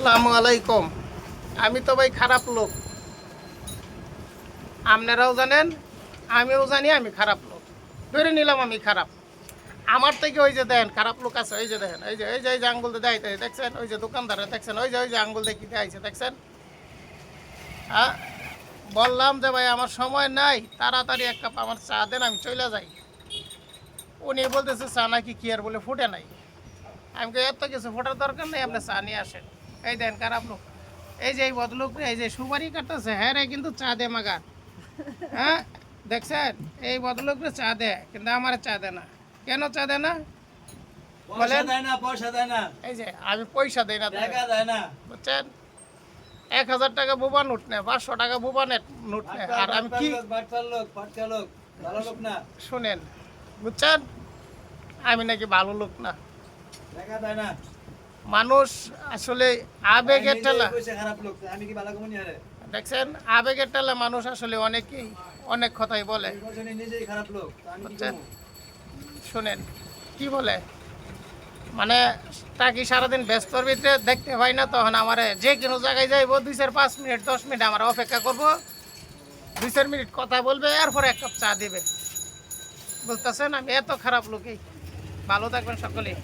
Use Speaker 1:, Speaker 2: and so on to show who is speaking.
Speaker 1: আসসালামু আলাইকুম। আমি তো ভাই খারাপ লোক। আপনারাও জানেন, আমিও জানি আমি খারাপ লোক। ধরে নিলাম আমি খারাপ। আমার থেকে ওই যে দেন, খারাপ লোক আছে, ওই যে দেখেন এই যে এই যে আঙ্গুল দিয়ে দেখছেন? ওই যে দোকানদারে দেখছেন, ওই যে ওই যে আঙ্গুল দিয়ে কিনে আইছে দেখছেন? হ্যাঁ বললাম যে ভাই, আমার সময় নাই, তাড়াতাড়ি এক কাপ আমার চা দেন, আমি চলে যাই। উনি বলতেছে, চা নাকি কি আর বলে, ফুটে নাই? আমি এত কিছু ফোটার দরকার নেই, আপনি চা নিয়ে আসেন। এই দেন খারাপ লোক। এই যে এই বদলোক এই যে সুপারি কাটতেছে হ্যাঁ রে কিন্তু চা দে মাগা হ্যাঁ দেখছেন? এই বদলোক চা দে কিন্তু আমার চা দে না। কেন চা দে না?
Speaker 2: পয়সা
Speaker 1: বলেন।
Speaker 2: দেয় না পয়সা দেয় না।
Speaker 1: এই যে আমি পয়সা দেই না
Speaker 2: টাকা দেয় না।
Speaker 1: বুঝছেন? এক হাজার টাকা বুবা নোট নেয় পাঁচশো টাকা বুবা নেট নোট নেয় আর আমি কি শুনেন বুঝছেন? আমি নাকি ভালো লোক না।
Speaker 2: টাকা দেয় না।
Speaker 1: মানুষ আসলে আবেগের
Speaker 2: আরে?
Speaker 1: দেখছেন আবেগের ঠেলা মানুষ আসলে অনেকেই অনেক কথাই বলে। শুনেন কি বলে? মানে তাকে সারাদিন ব্যস্তর ভিতরে দেখতে পাই না তখন আমার? যে কোনো জায়গায় যাইবো দুই চার পাঁচ মিনিট দশ মিনিট আমার অপেক্ষা করব। দুই চার মিনিট কথা বলবে এরপরে এক কাপ চা দেবে। বুঝতেছেন? আমি এত খারাপ লোকই। ভালো থাকবেন সকলেই।